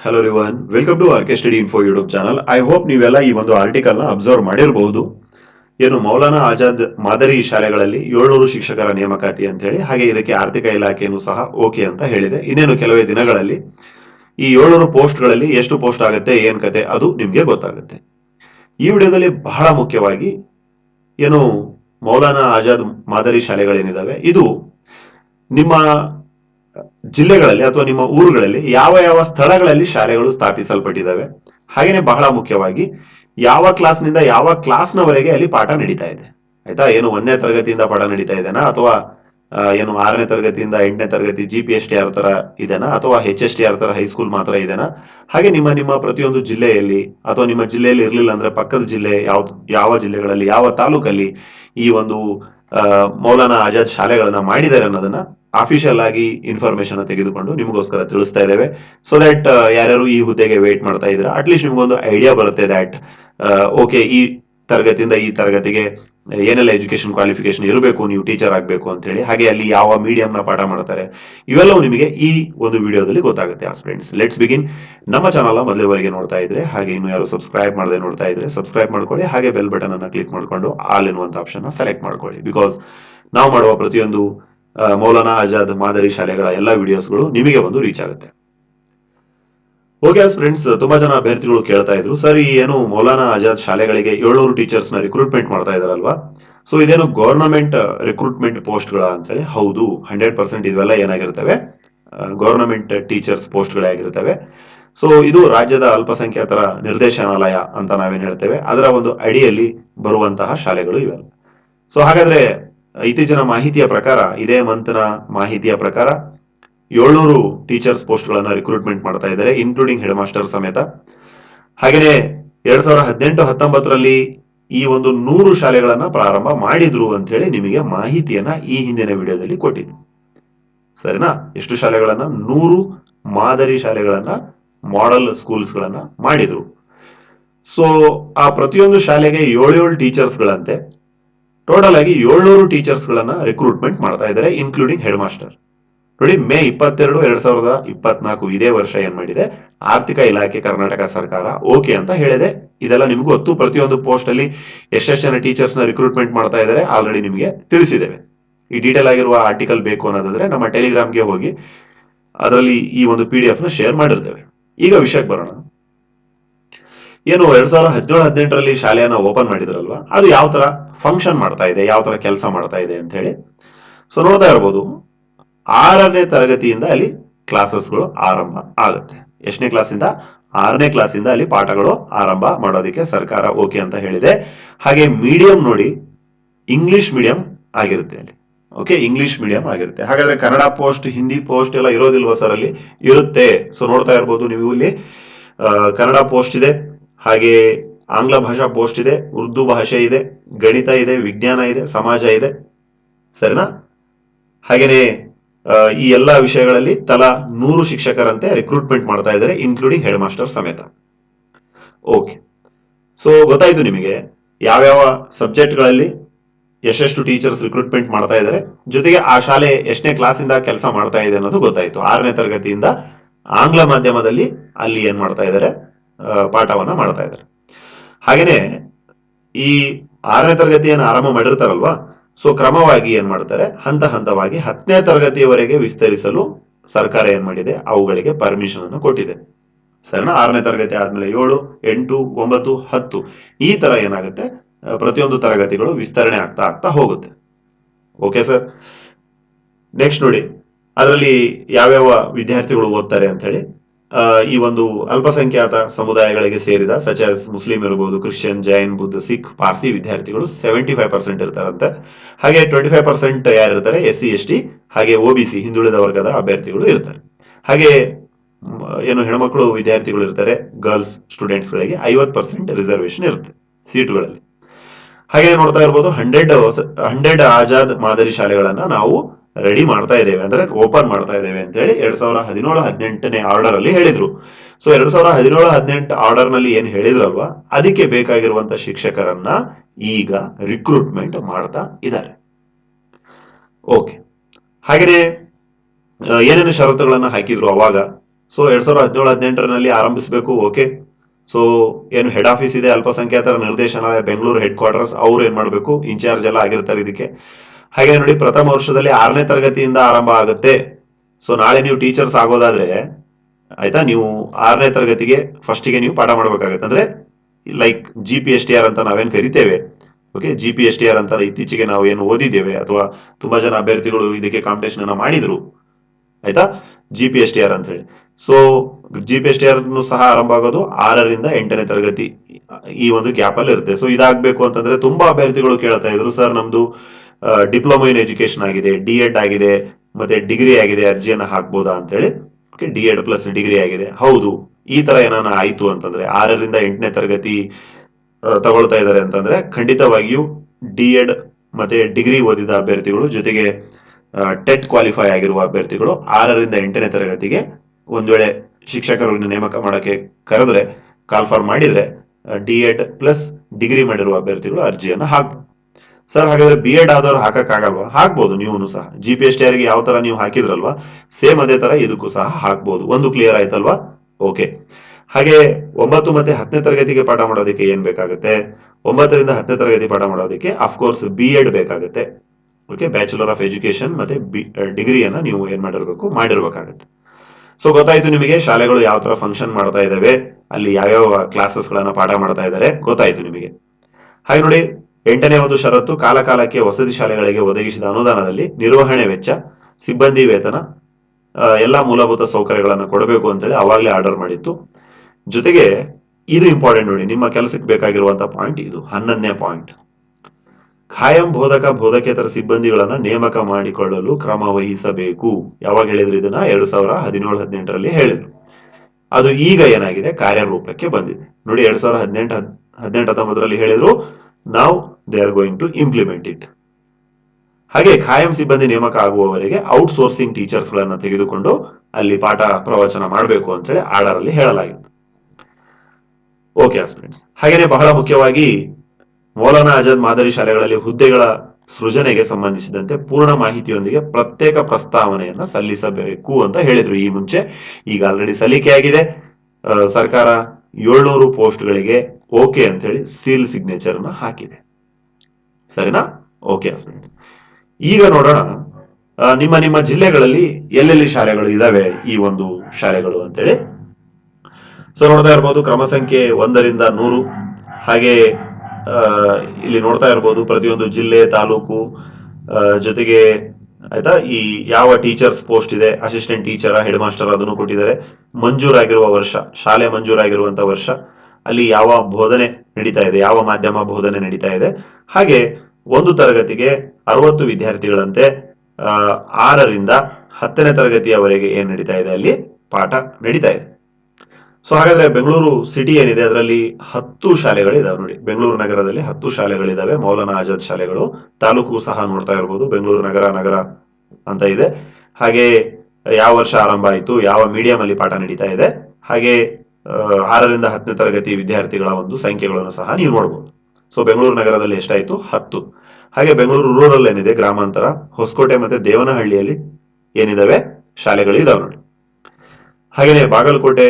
Hello ರಿವನ್ welcome to RK study info YouTube channel I hope ನೀವೆಲ್ಲ ಈ ಒಂದು ಆರ್ಟಿಕಲ್ನ observe ಮಾಡಿರಬಹುದು ಏನು ಮೌಲಾನಾ ಆಜಾದ್ ಮಾದರಿ ಶಾಲೆಗಳಲ್ಲಿ ಏಳ್ನೂರು ಶಿಕ್ಷಕರ ನೇಮಕಾತಿ ಅಂತ ಹೇಳಿ ಹಾಗೆ ಇದಕ್ಕೆ ಆರ್ಥಿಕ ಇಲಾಖೆಯೂ ಸಹ ಓಕೆ ಅಂತ ಹೇಳಿದೆ. ಇನ್ನೇನು ಕೆಲವೇ ದಿನಗಳಲ್ಲಿ ಈ ಏಳ್ನೂರು ಪೋಸ್ಟ್ಗಳಲ್ಲಿ ಎಷ್ಟು ಪೋಸ್ಟ್ ಆಗುತ್ತೆ, ಏನ್ ಕತೆ, ಅದು ನಿಮಗೆ ಗೊತ್ತಾಗುತ್ತೆ. ಈ ವಿಡಿಯೋದಲ್ಲಿ ಬಹಳ ಮುಖ್ಯವಾಗಿ ಏನು ಮೌಲಾನಾ ಆಜಾದ್ ಮಾದರಿ ಶಾಲೆಗಳೇನಿದಾವೆ, ಇದು ನಿಮ್ಮ ಜಿಲ್ಲೆಗಳಲ್ಲಿ ಅಥವಾ ನಿಮ್ಮ ಊರುಗಳಲ್ಲಿ ಯಾವ ಯಾವ ಸ್ಥಳಗಳಲ್ಲಿ ಶಾಲೆಗಳು ಸ್ಥಾಪಿಸಲ್ಪಟ್ಟಿದ್ದಾವೆ? ಹಾಗೇನೆ ಬಹಳ ಮುಖ್ಯವಾಗಿ ಯಾವ ಕ್ಲಾಸ್ನಿಂದ ಯಾವ ಕ್ಲಾಸ್ನವರೆಗೆ ಅಲ್ಲಿ ಪಾಠ ನಡೀತಾ ಇದೆ? ಆಯ್ತಾ? ಏನು ಒಂದನೇ ತರಗತಿಯಿಂದ ಪಾಠ ನಡೀತಾ ಇದೆನಾ? ಅಥವಾ ಏನು ಆರನೇ ತರಗತಿಯಿಂದ ಎಂಟನೇ ತರಗತಿ G P S T R ತರ ಇದೆನಾ? ಅಥವಾ ಎಚ್ ಎಸ್ ಟಿ ಆರ್ ತರ ಹೈಸ್ಕೂಲ್ ಮಾತ್ರ ಇದೆನಾ? ಹಾಗೆ ನಿಮ್ಮ ನಿಮ್ಮ ಪ್ರತಿಯೊಂದು ಜಿಲ್ಲೆಯಲ್ಲಿ ಅಥವಾ ನಿಮ್ಮ ಜಿಲ್ಲೆಯಲ್ಲಿ ಇರಲಿಲ್ಲ ಅಂದ್ರೆ ಪಕ್ಕದ ಜಿಲ್ಲೆ ಯಾವ ಯಾವ ಜಿಲ್ಲೆಗಳಲ್ಲಿ, ಯಾವ ತಾಲೂಕಲ್ಲಿ ಈ ಒಂದು ಮೌಲಾನಾ ಆಜಾದ್ ಶಾಲೆಗಳನ್ನ ಮಾಡಿದ್ದಾರೆ ಅನ್ನೋದನ್ನ ಅಫಿಷಿಯಲ್ ಆಗಿ ಇನ್ಫಾರ್ಮೇಶನ್ ತೆಗೆದುಕೊಂಡು ನಿಮಗೋಸ್ಕರ ತಿಳಿಸ್ತಾ ಇದ್ದೇವೆ. ಸೊ ದಟ್ ಯಾರ್ಯಾರು ಈ ಹುದ್ದೆಗೆ ವೇಟ್ ಮಾಡ್ತಾ ಇದ್ರೆ ಅಟ್ಲೀಸ್ಟ್ ನಿಮ್ಗೊಂದು ಐಡಿಯಾ ಬರುತ್ತೆ ದಟ್ ಓಕೆ ಈ ತರಗತಿಯಿಂದ ಈ ತರಗತಿಗೆ ಏನೆಲ್ಲ ಎಜುಕೇಶನ್ ಕ್ವಾಲಿಫಿಕೇಶನ್ ಇರಬೇಕು, ನೀವು ಟೀಚರ್ ಆಗಬೇಕು ಅಂತ ಹೇಳಿ, ಹಾಗೆ ಅಲ್ಲಿ ಯಾವ ಮೀಡಿಯಂನ ನ ಪಾಠ ಮಾಡ್ತಾರೆ, ಇವೆಲ್ಲವೂ ನಿಮಗೆ ಈ ಒಂದು ವಿಡಿಯೋದಲ್ಲಿ ಗೊತ್ತಾಗುತ್ತೆ ಆ ಫ್ರೆಂಡ್ಸ್ ಲೆಟ್ಸ್ ಬಿಗಿನ್ ನಮ್ಮ ಚಾನಲ್ ಮೊದಲೇವರೆಗೆ ನೋಡ್ತಾ ಇದ್ರೆ, ಹಾಗೆ ಇನ್ನು ಯಾರು ಸಬ್ಸ್ಕ್ರೈಬ್ ಮಾಡದೆ ನೋಡ್ತಾ ಇದ್ರೆ ಸಬ್ಸ್ಕ್ರೈಬ್ ಮಾಡ್ಕೊಳ್ಳಿ, ಹಾಗೆ ಬೆಲ್ ಬಟನ್ ಅನ್ನ ಕ್ಲಿಕ್ ಮಾಡ್ಕೊಂಡು ಆಲ್ ಎನ್ನುವಂತ ಆಪ್ಷನ್ ಸೆಲೆಕ್ಟ್ ಮಾಡ್ಕೊಳ್ಳಿ. ಬಿಕಾಸ್ ನಾವು ಮಾಡುವ ಪ್ರತಿಯೊಂದು ಮೌಲಾನಾ ಆಜಾದ್ ಮಾದರಿ ಶಾಲೆಗಳ ಎಲ್ಲ ವಿಡಿಯೋಸ್ಗಳು ನಿಮಗೆ ಬಂದು ರೀಚ್ ಆಗುತ್ತೆ. ಓಕೆ ಫ್ರೆಂಡ್ಸ್ ತುಂಬಾ ಜನ ಅಭ್ಯರ್ಥಿಗಳು ಕೇಳ್ತಾ ಇದ್ರು. ಸರ್ ಏನು ಮೌಲಾನಾ ಆಜಾದ್ ಶಾಲೆಗಳಿಗೆ ಏಳ್ನೂರು ಟೀಚರ್ಸ್ನ ರಿಕ್ರೂಟ್ಮೆಂಟ್ ಮಾಡ್ತಾ ಇದಾರಲ್ವಾ ಸೊ ಇದೇನು ಗವರ್ನಮೆಂಟ್ ರಿಕ್ರೂಟ್ಮೆಂಟ್ ಪೋಸ್ಟ್ಗಳ ಅಂತೇಳಿ ಹೌದು ಹಂಡ್ರೆಡ್ ಪರ್ಸೆಂಟ್ ಇವೆಲ್ಲ ಏನಾಗಿರ್ತವೆ? ಗವರ್ನಮೆಂಟ್ ಟೀಚರ್ಸ್ ಪೋಸ್ಟ್ಗಳೇ ಆಗಿರ್ತವೆ. ಸೊ ಇದು ರಾಜ್ಯದ ಅಲ್ಪಸಂಖ್ಯಾತರ ನಿರ್ದೇಶನಾಲಯ ಅಂತ ನಾವೇನ್ ಹೇಳ್ತೇವೆ? ಅದರ ಒಂದು ಅಡಿಯಲ್ಲಿ ಬರುವಂತಹ ಶಾಲೆಗಳು ಇವೆಲ್ಲ. ಸೊ ಹಾಗಾದ್ರೆ ಇತ್ತೀಚಿನ ಮಾಹಿತಿಯ ಪ್ರಕಾರ, ಇದೇ ಮಂತ್ನ ಮಾಹಿತಿಯ ಪ್ರಕಾರ ಏಳ್ನೂರು ಟೀಚರ್ಸ್ ಪೋಸ್ಟ್ಗಳನ್ನ ರಿಕ್ರೂಟ್ಮೆಂಟ್ ಮಾಡ್ತಾ ಇದ್ದಾರೆ ಇನ್ಕ್ಲೂಡಿಂಗ್ ಹೆಡ್ ಮಾಸ್ಟರ್ ಸಮೇತ. ಹಾಗೆಯೇ ಎರಡ್ ಸಾವಿರದ ಹದಿನೆಂಟು, ಹತ್ತೊಂಬತ್ತರಲ್ಲಿ ಈ ಒಂದು ನೂರು ಶಾಲೆಗಳನ್ನ ಪ್ರಾರಂಭ ಮಾಡಿದ್ರು ಅಂತ ಹೇಳಿ ನಿಮಗೆ ಮಾಹಿತಿಯನ್ನ ಈ ಹಿಂದಿನ ವಿಡಿಯೋದಲ್ಲಿ ಕೊಟ್ಟಿದ್ದೆ ಸರಿನಾ? ಎಷ್ಟು ಶಾಲೆಗಳನ್ನ? ನೂರು ಮಾದರಿ ಶಾಲೆಗಳನ್ನ ಮಾಡೆಲ್ ಸ್ಕೂಲ್ಸ್ ಗಳನ್ನ ಮಾಡಿದ್ರು. ಸೊ ಆ ಪ್ರತಿಯೊಂದು ಶಾಲೆಗೆ ಏಳು ಟೀಚರ್ಸ್ ಗಳಂತೆ ಟೋಟಲ್ ಆಗಿ ಏಳ್ನೂರು ಟೀಚರ್ಸ್ ಗಳನ್ನ ರಿಕ್ರೂಟ್ಮೆಂಟ್ ಮಾಡ್ತಾ ಇದ್ದಾರೆ ಇನ್ಕ್ಲೂಡಿಂಗ್ ಹೆಡ್ ಮಾಸ್ಟರ್ ನೋಡಿ, ಮೇ ಇಪ್ಪತ್ತೆರಡು, ಎರಡ್ ಸಾವಿರದ ಇಪ್ಪತ್ನಾಲ್ಕು ಇದೇ ವರ್ಷ ಏನ್ ಮಾಡಿದೆ? ಆರ್ಥಿಕ ಇಲಾಖೆ ಕರ್ನಾಟಕ ಸರ್ಕಾರ ಓಕೆ ಅಂತ ಹೇಳಿದೆ. ಇದೆಲ್ಲ ನಿಮ್ಗೂ ಗೊತ್ತು. ಪ್ರತಿಯೊಂದು ಪೋಸ್ಟ್ ಅಲ್ಲಿ ಎಷ್ಟೆಷ್ಟು ಜನ ಟೀಚರ್ಸ್ನ ರಿಕ್ರೂಟ್ಮೆಂಟ್ ಮಾಡ್ತಾ ಇದ್ದಾರೆ ಆಲ್ರೆಡಿ ನಿಮಗೆ ತಿಳಿಸಿದ್ದೇವೆ. ಈ ಡೀಟೇಲ್ ಆಗಿರುವ ಆರ್ಟಿಕಲ್ ಬೇಕು ಅನ್ನೋದಾದ್ರೆ ನಮ್ಮ ಟೆಲಿಗ್ರಾಮ್ಗೆ ಹೋಗಿ ಅದರಲ್ಲಿ ಈ ಒಂದು ಪಿ ಡಿ ಎಫ್ನ ಶೇರ್ ಮಾಡಿರ್ತೇವೆ. ಈಗ ವಿಷಯಕ್ಕೆ ಬರೋಣ. ಏನು, ಎರಡ್ ಸಾವಿರದ ಹದಿನೇಳು, ಹದಿನೆಂಟರಲ್ಲಿ ಶಾಲೆಯನ್ನ ಓಪನ್ ಮಾಡಿದ್ರಲ್ವಾ? ಅದು ಯಾವ ತರ? ಫಂಕ್ಷನ್ ಮಾಡ್ತಾ ಇದೆ, ಯಾವ ತರ ಕೆಲಸ ಮಾಡ್ತಾ ಇದೆ ಅಂತ ಹೇಳಿ. ಸೊ ನೋಡ್ತಾ ಇರ್ಬೋದು, ಆರನೇ ತರಗತಿಯಿಂದ ಅಲ್ಲಿ ಕ್ಲಾಸಸ್ಗಳು ಆರಂಭ ಆಗುತ್ತೆ. ಎಷ್ಟನೇ ಕ್ಲಾಸಿಂದ ಆರನೇ ಕ್ಲಾಸಿಂದ ಅಲ್ಲಿ ಪಾಠಗಳು ಆರಂಭ ಮಾಡೋದಕ್ಕೆ ಸರ್ಕಾರ ಓಕೆ ಅಂತ ಹೇಳಿದೆ. ಹಾಗೆ ಮೀಡಿಯಂ ನೋಡಿ ಇಂಗ್ಲಿಷ್ ಮೀಡಿಯಂ ಆಗಿರುತ್ತೆ ಅಲ್ಲಿ. ಓಕೆ ಇಂಗ್ಲಿಷ್ ಮೀಡಿಯಂ ಆಗಿರುತ್ತೆ. ಹಾಗಾದ್ರೆ ಕನ್ನಡ ಪೋಸ್ಟ್ ಹಿಂದಿ ಪೋಸ್ಟ್ ಎಲ್ಲ ಇರೋದಿಲ್ವ ಸರ್ ಅಲ್ಲಿ? ಇರುತ್ತೆ. ಸೊ ನೋಡ್ತಾ ಇರ್ಬೋದು ನೀವು ಇಲ್ಲಿ. ಕನ್ನಡ ಪೋಸ್ಟ್ ಇದೆ. ಹಾಗೆ ಆಂಗ್ಲ ಭಾಷಾ ಪೋಸ್ಟ್ ಇದೆ, ಉರ್ದು ಭಾಷೆ ಇದೆ, ಗಣಿತ ಇದೆ, ವಿಜ್ಞಾನ ಇದೆ, ಸಮಾಜ ಇದೆ. ಸರಿನಾ? ಹಾಗೇನೆ ಈ ಎಲ್ಲ ವಿಷಯಗಳಲ್ಲಿ ತಲಾ ನೂರು ಶಿಕ್ಷಕರಂತೆ ರಿಕ್ರೂಟ್ಮೆಂಟ್ ಮಾಡ್ತಾ ಇದ್ದಾರೆ ಇನ್ಕ್ಲೂಡಿಂಗ್ ಹೆಡ್ ಮಾಸ್ಟರ್ ಸಮೇತ. ಓಕೆ ಸೊ ಗೊತ್ತಾಯ್ತು ನಿಮಗೆ, ಯಾವ್ಯಾವ ಸಬ್ಜೆಕ್ಟ್ಗಳಲ್ಲಿ ಎಷ್ಟೆಷ್ಟು ಟೀಚರ್ಸ್ ರಿಕ್ರೂಟ್ಮೆಂಟ್ ಮಾಡ್ತಾ ಇದ್ದಾರೆ? ಜೊತೆಗೆ ಆ ಶಾಲೆ ಎಷ್ಟನೇ ಕ್ಲಾಸಿಂದ ಕೆಲಸ ಮಾಡ್ತಾ ಇದೆ ಅನ್ನೋದು ಗೊತ್ತಾಯ್ತು. ಆರನೇ ತರಗತಿಯಿಂದ ಆಂಗ್ಲ ಮಾಧ್ಯಮದಲ್ಲಿ ಅಲ್ಲಿ ಏನ್ ಮಾಡ್ತಾ ಇದ್ದಾರೆ? ಪಾಠವನ್ನ ಮಾಡ್ತಾ ಇದ್ದಾರೆ. ಹಾಗೇನೆ ಈ ಆರನೇ ತರಗತಿಯನ್ನು ಆರಂಭ ಮಾಡಿರ್ತಾರಲ್ವಾ? ಸೊ ಕ್ರಮವಾಗಿ ಏನ್ ಮಾಡ್ತಾರೆ? ಹಂತ ಹಂತವಾಗಿ ಹತ್ತನೇ ತರಗತಿಯವರೆಗೆ ವಿಸ್ತರಿಸಲು ಸರ್ಕಾರ ಏನ್ ಮಾಡಿದೆ? ಅವುಗಳಿಗೆ ಪರ್ಮಿಷನ್ ಅನ್ನು ಕೊಟ್ಟಿದೆ. ಸರಿನಾ? ಆರನೇ ತರಗತಿ ಆದ್ಮೇಲೆ ಏಳು, ಎಂಟು, ಒಂಬತ್ತು, ಹತ್ತು. ಈ ತರ ಏನಾಗುತ್ತೆ? ಪ್ರತಿಯೊಂದು ತರಗತಿಗಳು ವಿಸ್ತರಣೆ ಆಗ್ತಾ ಆಗ್ತಾ ಹೋಗುತ್ತೆ. ಓಕೆ ಸರ್ ನೆಕ್ಸ್ಟ್ ನೋಡಿ. ಅದರಲ್ಲಿ ಯಾವ್ಯಾವ ವಿದ್ಯಾರ್ಥಿಗಳು ಓದ್ತಾರೆ ಅಂತ ಹೇಳಿ ಈ ಒಂದು ಅಲ್ಪಸಂಖ್ಯಾತ ಸಮುದಾಯಗಳಿಗೆ ಸೇರಿದ ಸಚ್ ಆಸ್ ಮುಸ್ಲಿಂ ಇರಬಹುದು ಕ್ರಿಶ್ಚಿಯನ್ ಜೈನ್ ಬುದ್ಧ ಸಿಖ್ ಪಾರ್ಸಿ ವಿದ್ಯಾರ್ಥಿಗಳು ಸೆವೆಂಟಿ ಫೈವ್ ಪರ್ಸೆಂಟ್ ಇರ್ತಾರಂತೆ. ಹಾಗೆ ಟ್ವೆಂಟಿ ಫೈವ್ ಪರ್ಸೆಂಟ್ ಯಾರಿರ್ತಾರೆ? ಎಸ್ ಸಿ ಎಸ್ ಟಿ ಹಾಗೆ ಒ ಬಿ ಸಿ ಹಿಂದುಳಿದ ವರ್ಗದ ಅಭ್ಯರ್ಥಿಗಳು ಇರ್ತಾರೆ. ಹಾಗೆ ಏನು ಹೆಣ್ಮಕ್ಳು ವಿದ್ಯಾರ್ಥಿಗಳು ಇರ್ತಾರೆ ಗರ್ಲ್ಸ್ ಸ್ಟೂಡೆಂಟ್ಸ್ ಗಳಿಗೆ ಐವತ್ ಪರ್ಸೆಂಟ್ ರಿಸರ್ವೇಶನ್ ಇರುತ್ತೆ ಸೀಟುಗಳಲ್ಲಿ. ಹಾಗೆ ನೋಡ್ತಾ ಇರ್ಬೋದು ಹಂಡ್ರೆಡ್ ಹಂಡ್ರೆಡ್ ಆಜಾದ್ ಮಾದರಿ ಶಾಲೆಗಳನ್ನ ನಾವು ರೆಡಿ ಮಾಡ್ತಾ ಇದ್ದೇವೆ ಅಂದ್ರೆ ಓಪನ್ ಮಾಡ್ತಾ ಇದ್ದೇವೆ ಅಂತ ಹೇಳಿ ಎರಡ್ ಸಾವಿರದ ಹದಿನೇಳು ಹದಿನೆಂಟನೇ ಆರ್ಡರ್ ಅಲ್ಲಿ ಹೇಳಿದ್ರು. ಸೊ ಎರಡ್ ಸಾವಿರದ ಹದಿನೇಳು ಹದಿನೆಂಟು ಆರ್ಡರ್ನಲ್ಲಿ ಏನ್ ಹೇಳಿದ್ರಲ್ವಾ? ಅದಕ್ಕೆ ಬೇಕಾಗಿರುವಂತ ಶಿಕ್ಷಕರನ್ನ ಈಗ ರಿಕ್ರೂಟ್ಮೆಂಟ್ ಮಾಡ್ತಾ ಇದ್ದಾರೆ. ಓಕೆ ಹಾಗೆಯೇ ಏನೇನು ಷರತ್ತುಗಳನ್ನ ಹಾಕಿದ್ರು ಅವಾಗ? ಸೊ ಎರಡ್ ಸಾವಿರದ ಹದಿನೇಳು ಹದಿನೆಂಟರಲ್ಲಿ ಆರಂಭಿಸಬೇಕು ಓಕೆ ಸೊ ಏನು ಹೆಡ್ ಆಫೀಸ್ ಇದೆ, ಅಲ್ಪಸಂಖ್ಯಾತರ ನಿರ್ದೇಶನಾಲಯ ಬೆಂಗಳೂರು ಹೆಡ್ ಕ್ವಾರ್ಟರ್ಸ್ ಅವ್ರು ಏನ್ ಮಾಡಬೇಕು? ಇನ್ಚಾರ್ಜ್ ಎಲ್ಲ ಆಗಿರ್ತಾರೆ ಇದಕ್ಕೆ. ಹಾಗೆ ನೋಡಿ ಪ್ರಥಮ ವರ್ಷದಲ್ಲಿ ಆರನೇ ತರಗತಿಯಿಂದ ಆರಂಭ ಆಗುತ್ತೆ. ಸೊ ನಾಳೆ ನೀವು ಟೀಚರ್ಸ್ ಆಗೋದಾದ್ರೆ, ಆಯ್ತಾ? ನೀವು ಆರನೇ ತರಗತಿಗೆ ಫಸ್ಟಿಗೆ ನೀವು ಪಾಠ ಮಾಡಬೇಕಾಗತ್ತೆ. ಅಂದ್ರೆ like G P S T R ಅಂತ ನಾವೇನು ಕರಿತೇವೆ. Okay G P S T R ಅಂತ ಇತ್ತೀಚೆಗೆ ನಾವು ಏನು ಓದಿದ್ದೇವೆ. ಅಥವಾ ತುಂಬಾ ಜನ ಅಭ್ಯರ್ಥಿಗಳು ಇದಕ್ಕೆ ಕಾಂಪಿಟೇಷನ್ ಅನ್ನ ಮಾಡಿದ್ರು. ಆಯ್ತಾ? G P S T R ಅಂತ ಹೇಳಿ. So G P S T R ಸಹ ಆರಂಭ ಆಗೋದು ಆರರಿಂದ ಎಂಟನೇ ತರಗತಿ ಈ ಒಂದು ಗ್ಯಾಪ್ ಅಲ್ಲಿ ಇರುತ್ತೆ. ಸೊ ಇದಾಗಬೇಕು ಅಂತಂದ್ರೆ ತುಂಬಾ ಅಭ್ಯರ್ಥಿಗಳು ಕೇಳ್ತಾ ಇದ್ರು ಸರ್ ನಮ್ದು ಡಿಪ್ಲೊಮಾ ಇನ್ ಎಜುಕೇಶನ್ ಆಗಿದೆ ಡಿ ಎಡ್ ಆಗಿದೆ, ಮತ್ತೆ ಡಿಗ್ರಿ ಆಗಿದೆ, ಅರ್ಜಿಯನ್ನು ಹಾಕ್ಬೋದಾ ಅಂತೇಳಿ. Okay D Ed plus degree ಆಗಿದೆ. ಹೌದು, ಈ ತರ ಏನಾನ ಆಯ್ತು ಅಂತಂದ್ರೆ, ಆರರಿಂದ ಎಂಟನೇ ತರಗತಿ ತಗೊಳ್ತಾ ಇದ್ದಾರೆ ಅಂತಂದ್ರೆ, ಖಂಡಿತವಾಗಿಯೂ ಡಿ ಎಡ್ ಮತ್ತೆ ಡಿಗ್ರಿ ಓದಿದ ಅಭ್ಯರ್ಥಿಗಳು ಜೊತೆಗೆ ಟೆಟ್ ಕ್ವಾಲಿಫೈ ಆಗಿರುವ ಅಭ್ಯರ್ಥಿಗಳು ಆರರಿಂದ ಎಂಟನೇ ತರಗತಿಗೆ ಒಂದ್ ವೇಳೆ ಶಿಕ್ಷಕರು ನೇಮಕ ಮಾಡಕ್ಕೆ ಕರೆದ್ರೆ ಕಾಲ್ಫಾರ್ ಮಾಡಿದ್ರೆ ಡಿ ಎಡ್ ಪ್ಲಸ್ ಡಿಗ್ರಿ ಮಾಡಿರುವ ಅಭ್ಯರ್ಥಿಗಳು ಅರ್ಜಿಯನ್ನು ಹಾಕ್ಬೋದು ಸರ್ ಹಾಗಾದ್ರೆ ಬಿ ಎಡ್ ಆದವ್ರು ಹಾಕಕ್ಕಾಗಲ್ವಾ? ಹಾಕ್ಬೋದು ನೀವು ಸಹ. ಜಿ ಪಿ ಎಸ್ ಟಿ ಆರ್ಗೆ ಯಾವ ತರ ನೀವು ಹಾಕಿದ್ರಲ್ವಾ ಸೇಮ್ ಅದೇ ತರ ಇದಕ್ಕೂ ಸಹ ಹಾಕ್ಬೋದು. ಒಂದು ಕ್ಲಿಯರ್ ಆಯ್ತಲ್ವಾ? ಓಕೆ ಹಾಗೆ ಒಂಬತ್ತು ಮತ್ತೆ ಹತ್ತನೇ ತರಗತಿಗೆ ಪಾಠ ಮಾಡೋದಕ್ಕೆ ಏನ್ ಬೇಕಾಗುತ್ತೆ? ಒಂಬತ್ತರಿಂದ ಹತ್ತನೇ ತರಗತಿ ಪಾಠ ಮಾಡೋದಕ್ಕೆ ಅಫ್ಕೋರ್ಸ್ ಬಿ ಎಡ್ ಬೇಕಾಗುತ್ತೆ. ಓಕೆ ಬ್ಯಾಚುಲರ್ ಆಫ್ ಎಜುಕೇಶನ್ ಮತ್ತೆ ಬಿ ಡಿಗ್ರಿಯನ್ನ ನೀವು ಏನ್ ಮಾಡಿರ್ಬೇಕು, ಮಾಡಿರ್ಬೇಕಾಗುತ್ತೆ. ಸೊ ಗೊತ್ತಾಯ್ತು ನಿಮಗೆ, ಶಾಲೆಗಳು ಯಾವ ತರ ಫಂಕ್ಷನ್ ಮಾಡ್ತಾ ಇದ್ದಾವೆ ಅಲ್ಲಿ ಯಾವ್ಯಾವ ಕ್ಲಾಸಸ್ ಗಳನ್ನ ಪಾಠ ಮಾಡ್ತಾ ಇದ್ದಾರೆ ಗೊತ್ತಾಯ್ತು ನಿಮಗೆ. ಹಾಗೆ ನೋಡಿ ಎಂಟನೇ ಒಂದು ಷರತ್ತು ಕಾಲಕಾಲಕ್ಕೆ ವಸತಿ ಶಾಲೆಗಳಿಗೆ ಒದಗಿಸಿದ ಅನುದಾನದಲ್ಲಿ ನಿರ್ವಹಣೆ ವೆಚ್ಚ, ಸಿಬ್ಬಂದಿ ವೇತನ ಎಲ್ಲ ಮೂಲಭೂತ ಸೌಕರ್ಯಗಳನ್ನು ಕೊಡಬೇಕು ಅಂತೇಳಿ ಅವಾಗಲೇ ಆರ್ಡರ್ ಮಾಡಿತ್ತು. ಜೊತೆಗೆ ಇದು ಇಂಪಾರ್ಟೆಂಟ್ ನೋಡಿ, ನಿಮ್ಮ ಕೆಲಸಕ್ಕೆ ಬೇಕಾಗಿರುವಂತಹ ಪಾಯಿಂಟ್ ಇದು, ಹನ್ನೊಂದನೇ ಪಾಯಿಂಟ್ ಖಾಯಂ ಬೋಧಕ, ಬೋಧಕೇತರ ಸಿಬ್ಬಂದಿಗಳನ್ನ ನೇಮಕ ಮಾಡಿಕೊಳ್ಳಲು ಕ್ರಮ ವಹಿಸಬೇಕು. ಯಾವಾಗ ಹೇಳಿದ್ರು ಇದನ್ನ? ಎರಡ್ ಸಾವಿರ ಹದಿನೇಳು, ಹದಿನೆಂಟರಲ್ಲಿ ಹೇಳಿದ್ರು. ಅದು ಈಗ ಏನಾಗಿದೆ? ಕಾರ್ಯರೂಪಕ್ಕೆ ಬಂದಿದೆ. ನೋಡಿ, ಎರಡ್ ಸಾವಿರದ ಹದಿನೆಂಟು ಹದಿನೆಂಟು ಹತ್ತೊಂಬತ್ತರಲ್ಲಿ ಹೇಳಿದ್ರು, ನಾವು they are going to implement it ಹಾಗೆ ಖಾಯಂ ಸಿಬ್ಬಂದಿ ನೇಮಕ ಆಗುವವರೆಗೆ ಔಟ್ ಸೋರ್ಸಿಂಗ್ ಟೀಚರ್ಸ್ ಗಳನ್ನ ತೆಗೆದುಕೊಂಡು ಅಲ್ಲಿ ಪಾಠ ಪ್ರವಚನ ಮಾಡಬೇಕು ಅಂತೇಳಿ ಆರ್ಡರ್ ಅಲ್ಲಿ ಹೇಳಲಾಗಿತ್ತು. ಓಕೆ ಸ್ಟೂಡೆಂಟ್ಸ್ ಹಾಗೇನೆ ಬಹಳ ಮುಖ್ಯವಾಗಿ ಮೌಲಾನಾ ಆಜಾದ್ ಮಾದರಿ ಶಾಲೆಗಳಲ್ಲಿ ಹುದ್ದೆಗಳ ಸೃಜನೆಗೆ ಸಂಬಂಧಿಸಿದಂತೆ ಪೂರ್ಣ ಮಾಹಿತಿಯೊಂದಿಗೆ ಪ್ರತ್ಯೇಕ ಪ್ರಸ್ತಾವನೆಯನ್ನ ಸಲ್ಲಿಸಬೇಕು ಅಂತ ಹೇಳಿದ್ರು. ಈ ಮುಂಚೆ ಈಗ ಆಲ್ರೆಡಿ ಸಲ್ಲಿಕೆ ಆಗಿದೆ. ಆ, ಸರ್ಕಾರ ಏಳ್ನೂರು ಪೋಸ್ಟ್ಗಳಿಗೆ ಓಕೆ ಅಂತ ಹೇಳಿ ಸೀಲ್ ಸಿಗ್ನೇಚರ್ ಅನ್ನು ಹಾಕಿದೆ. ಸರಿನಾ? ಓಕೆ ಈಗ ನೋಡೋಣ ನಿಮ್ಮ ನಿಮ್ಮ ಜಿಲ್ಲೆಗಳಲ್ಲಿ ಎಲ್ಲೆಲ್ಲಿ ಶಾಲೆಗಳು ಇದಾವೆ ಈ ಒಂದು ಶಾಲೆಗಳು ಅಂತೇಳಿ? ಸೊ ನೋಡ್ತಾ ಇರ್ಬೋದು, ಕ್ರಮ ಸಂಖ್ಯೆ ಒಂದರಿಂದ ನೂರು. ಹಾಗೆ ಇಲ್ಲಿ ನೋಡ್ತಾ ಇರ್ಬೋದು, ಪ್ರತಿಯೊಂದು ಜಿಲ್ಲೆ, ತಾಲೂಕು ಜೊತೆಗೆ, ಆಯ್ತಾ, ಈ ಯಾವ ಟೀಚರ್ಸ್ ಪೋಸ್ಟ್ ಇದೆ, ಅಸಿಸ್ಟೆಂಟ್ ಟೀಚರ್ ಹೆಡ್ ಮಾಸ್ಟರ್ ಅದನ್ನು ಕೊಟ್ಟಿದ್ದಾರೆ. ಮಂಜೂರಾಗಿರುವ ವರ್ಷ, ಶಾಲೆ ಮಂಜೂರಾಗಿರುವಂತಹ ವರ್ಷ, ಅಲ್ಲಿ ಯಾವ ಬೋಧನೆ ನಡೀತಾ ಇದೆ, ಯಾವ ಮಾಧ್ಯಮ ಬೋಧನೆ ನಡೀತಾ ಇದೆ. ಹಾಗೆ ಒಂದು ತರಗತಿಗೆ ಅರವತ್ತು ವಿದ್ಯಾರ್ಥಿಗಳಂತೆ ಆರರಿಂದ ಹತ್ತನೇ ತರಗತಿಯವರೆಗೆ ಏನು ನಡೀತಾ ಇದೆ ಅಲ್ಲಿ? ಪಾಠ ನಡೀತಾ ಇದೆ. ಸೊ ಹಾಗಾದ್ರೆ ಬೆಂಗಳೂರು ಸಿಟಿ ಏನಿದೆ? ಅದರಲ್ಲಿ ಹತ್ತು ಶಾಲೆಗಳಿದಾವೆ ನೋಡಿ. ಬೆಂಗಳೂರು ನಗರದಲ್ಲಿ ಹತ್ತು ಶಾಲೆಗಳಿದಾವೆ. ಮೌಲಾನ ಆಜಾದ್ ಶಾಲೆಗಳು, ತಾಲೂಕು ಸಹ ನೋಡ್ತಾ ಇರ್ಬೋದು. ಬೆಂಗಳೂರು ನಗರ ನಗರ ಅಂತ ಇದೆ. ಹಾಗೆ ಯಾವ ವರ್ಷ ಆರಂಭ ಆಯಿತು? ಯಾವ ಮೀಡಿಯಂ ಅಲ್ಲಿ ಪಾಠ ನಡೀತಾ ಇದೆ? ಹಾಗೆ ಆರರಿಂದ ಹತ್ತನೇ ತರಗತಿ ವಿದ್ಯಾರ್ಥಿಗಳ ಒಂದು ಸಂಖ್ಯೆಗಳನ್ನು ಸಹ ನೀವು ನೋಡಬಹುದು ಸೊ ಬೆಂಗಳೂರು ನಗರದಲ್ಲಿ ಎಷ್ಟಾಯಿತು? ಹತ್ತು. ಹಾಗೆ ಬೆಂಗಳೂರು ರೂರಲ್ ಏನಿದೆ? ಗ್ರಾಮಾಂತರ, ಹೊಸಕೋಟೆ ಮತ್ತೆ ದೇವನಹಳ್ಳಿಯಲ್ಲಿ ಏನಿದಾವೆ? ಶಾಲೆಗಳು ಇದಾವೆ ನೋಡಿ. ಹಾಗೆಯೇ ಬಾಗಲಕೋಟೆ,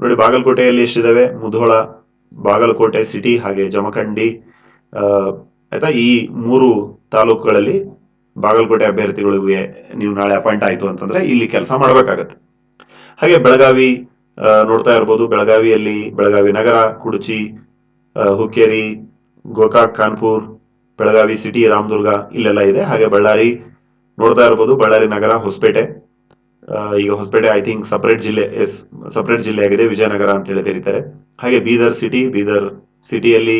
ನೋಡಿ ಬಾಗಲಕೋಟೆಯಲ್ಲಿ ಎಷ್ಟಿದಾವೆ? ಮುಧೋಳ, ಬಾಗಲಕೋಟೆ ಸಿಟಿ ಹಾಗೆ ಜಮಖಂಡಿ ಆಯ್ತಾ? ಈ ಮೂರು ತಾಲೂಕುಗಳಲ್ಲಿ ಬಾಗಲಕೋಟೆ ಅಭ್ಯರ್ಥಿಗಳಿಗೆ ನೀವು ನಾಳೆ ಅಪಾಯಿಂಟ್ ಆಯ್ತು ಅಂತಂದ್ರೆ ಇಲ್ಲಿ ಕೆಲಸ ಮಾಡಬೇಕಾಗತ್ತೆ. ಹಾಗೆ ಬೆಳಗಾವಿ ನೋಡ್ತಾ ಇರ್ಬೋದು, ಬೆಳಗಾವಿಯಲ್ಲಿ ಬೆಳಗಾವಿ ನಗರ, ಕುಡಚಿ ಹುಕ್ಕೇರಿ, ಗೋಕಾಕ್, ಕಾನ್ಪುರ್, ಬೆಳಗಾವಿ ಸಿಟಿ, ರಾಮದುರ್ಗ ಇಲ್ಲೆಲ್ಲ ಇದೆ. ಹಾಗೆ ಬಳ್ಳಾರಿ ನೋಡ್ತಾ ಇರ್ಬೋದು, ಬಳ್ಳಾರಿ ನಗರ, ಹೊಸಪೇಟೆ. ಈಗ ಹೊಸಪೇಟೆ ಐ ಥಿಂಕ್ ಸಪರೇಟ್ ಜಿಲ್ಲೆ ಎಸ್ ಸಪರೇಟ್ ಜಿಲ್ಲೆ ಆಗಿದೆ, ವಿಜಯನಗರ ಅಂತ ಹೇಳಿ ಕರೀತಾರೆ. ಹಾಗೆ ಬೀದರ್ ಸಿಟಿ ಬೀದರ್ ಸಿಟಿಯಲ್ಲಿ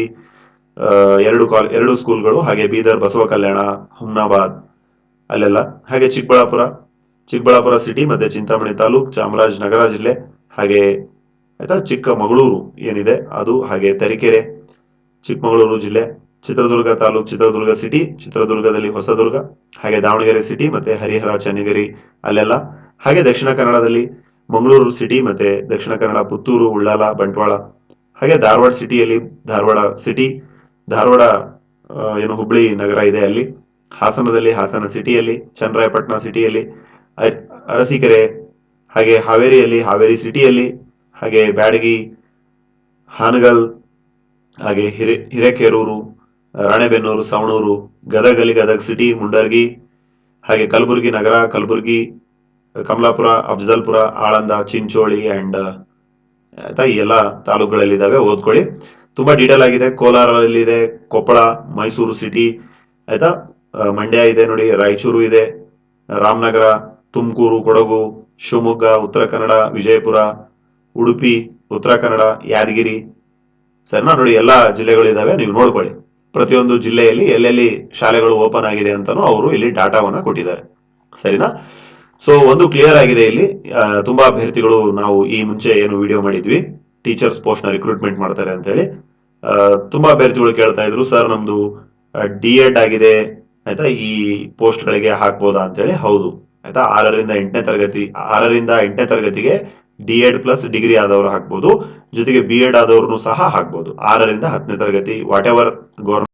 ಎರಡು ಕಾಲ್, ಎರಡು ಸ್ಕೂಲ್ಗಳು ಹಾಗೆ ಬೀದರ್ ಬಸವ ಕಲ್ಯಾಣ, ಹುಮ್ನಾಬಾದ್, ಅಲ್ಲೆಲ್ಲ. ಹಾಗೆ ಚಿಕ್ಕಬಳ್ಳಾಪುರ ಚಿಕ್ಕಬಳ್ಳಾಪುರ ಸಿಟಿ ಮತ್ತೆ ಚಿಂತಾಮಣಿ ತಾಲೂಕ್, ಚಾಮರಾಜನಗರ ಜಿಲ್ಲೆ. ಹಾಗೆ ಆಯ್ತಾ? ಚಿಕ್ಕಮಗಳೂರು ಏನಿದೆ? ಅದು ಹಾಗೆ ತರೀಕೆರೆ, ಚಿಕ್ಕಮಗಳೂರು ಜಿಲ್ಲೆ, ಚಿತ್ರದುರ್ಗ ತಾಲೂಕು, ಚಿತ್ರದುರ್ಗ ಸಿಟಿ ಚಿತ್ರದುರ್ಗದಲ್ಲಿ ಹೊಸದುರ್ಗ, ಹಾಗೆ ದಾವಣಗೆರೆ ಸಿಟಿ ಮತ್ತೆ ಹರಿಹರ, ಚನ್ನಗಿರಿ ಅಲ್ಲೆಲ್ಲ. ಹಾಗೆ ದಕ್ಷಿಣ ಕನ್ನಡದಲ್ಲಿ ಮಂಗಳೂರು ಸಿಟಿ ಮತ್ತೆ ದಕ್ಷಿಣ ಕನ್ನಡ ಪುತ್ತೂರು, ಉಳ್ಳಾಲ, ಬಂಟ್ವಾಳ, ಹಾಗೆ ಧಾರವಾಡ ಸಿಟಿಯಲ್ಲಿ ಧಾರವಾಡ ಸಿಟಿ ಧಾರವಾಡ ಏನು ಹುಬ್ಳಿ ನಗರ ಇದೆ ಅಲ್ಲಿ. ಹಾಸನದಲ್ಲಿ ಹಾಸನ ಸಿಟಿಯಲ್ಲಿ ಚನ್ನರಾಯಪಟ್ಟಣ ಸಿಟಿಯಲ್ಲಿ ಅರ್- ಅರಸೀಕೆರೆ ಹಾಗೆ ಹಾವೇರಿಯಲ್ಲಿ, ಹಾವೇರಿ ಸಿಟಿಯಲ್ಲಿ, ಹಾಗೆ ಬ್ಯಾಡಗಿ, ಹಾನಗಲ್, ಹಾಗೆ ಹಿರೇ, ಹಿರೇಕೆರೂರು, ರಾಣೆಬೆನ್ನೂರು, ಸವಣೂರು ಗದಗಲ್ಲಿ ಗದಗ್ ಸಿಟಿ ಮುಂಡರ್ಗಿ, ಹಾಗೆ ಕಲಬುರಗಿ ನಗರ, ಕಲಬುರಗಿ, ಕಮಲಾಪುರ, ಅಫ್ಜಲ್ಪುರ, ಆಳಂದ, ಚಿಂಚೋಳಿ ಅಂಡ್ ಆಯ್ತಾ, ಈ ಎಲ್ಲ ತಾಲೂಕುಗಳಲ್ಲಿದ್ದಾವೆ ಓದ್ಕೊಳ್ಳಿ. ತುಂಬಾ ಡೀಟೇಲ್ ಆಗಿದೆ. ಕೋಲಾರಲ್ಲಿದೆ ಕೊಪ್ಪಳ, ಮೈಸೂರು ಸಿಟಿ ಆಯ್ತಾ, ಮಂಡ್ಯ ಇದೆ ನೋಡಿ, ರಾಯಚೂರು ಇದೆ, ರಾಮನಗರ ತುಮಕೂರು, ಕೊಡಗು, ಶಿವಮೊಗ್ಗ, ಉತ್ತರ ಕನ್ನಡ, ವಿಜಯಪುರ, ಉಡುಪಿ, ಉತ್ತರ ಕನ್ನಡ, ಯಾದಗಿರಿ ಸರಿನಾ ನೋಡಿ ಎಲ್ಲ ಜಿಲ್ಲೆಗಳಿದ್ದಾವೆ ನೀವು ನೋಡ್ಕೊಳ್ಳಿ. ಪ್ರತಿಯೊಂದು ಜಿಲ್ಲೆಯಲ್ಲಿ ಎಲ್ಲೆಲ್ಲಿ ಶಾಲೆಗಳು ಓಪನ್ ಆಗಿದೆ ಅಂತಾನು ಅವರು ಇಲ್ಲಿ ಡಾಟಾವನ್ನ ಕೊಟ್ಟಿದ್ದಾರೆ. ಸರಿನಾ? ಸೊ ಒಂದು ಕ್ಲಿಯರ್ ಆಗಿದೆ ಇಲ್ಲಿ. ತುಂಬಾ ಅಭ್ಯರ್ಥಿಗಳು ನಾವು ಈ ಮುಂಚೆ ಏನು ವಿಡಿಯೋ ಮಾಡಿದ್ವಿ. ಟೀಚರ್ಸ್ ಪೋಸ್ಟ್ನ ರಿಕ್ರೂಟ್ಮೆಂಟ್ ಮಾಡ್ತಾರೆ ಅಂತ ಹೇಳಿ ತುಂಬಾ ಅಭ್ಯರ್ಥಿಗಳು ಕೇಳ್ತಾ ಇದ್ರು, ಸರ್, ನಮ್ದು ಡಿ ಎಡ್ ಆಗಿದೆ. ಆಯ್ತಾ? ಈ ಪೋಸ್ಟ್ ಗಳಿಗೆ ಹಾಕ್ಬೋದಾ? ಅಂತ ಹೇಳಿ ಹೌದು. ಆಯ್ತಾ? ಆರರಿಂದ ಎಂಟನೇ ತರಗತಿ, ಆರರಿಂದ ಎಂಟನೇ ತರಗತಿಗೆ ಡಿ ಎಡ್ ಪ್ಲಸ್ ಡಿಗ್ರಿ ಆದವರು ಹಾಕ್ಬೋದು. ಜೊತೆಗೆ ಬಿ ಎಡ್ ಸಹ ಹಾಕ್ಬೋದು. ಆರರಿಂದ ಹತ್ತನೇ ತರಗತಿ ವಾಟ್ ಎವರ್ ಗೌರ್ಮೆಂಟ್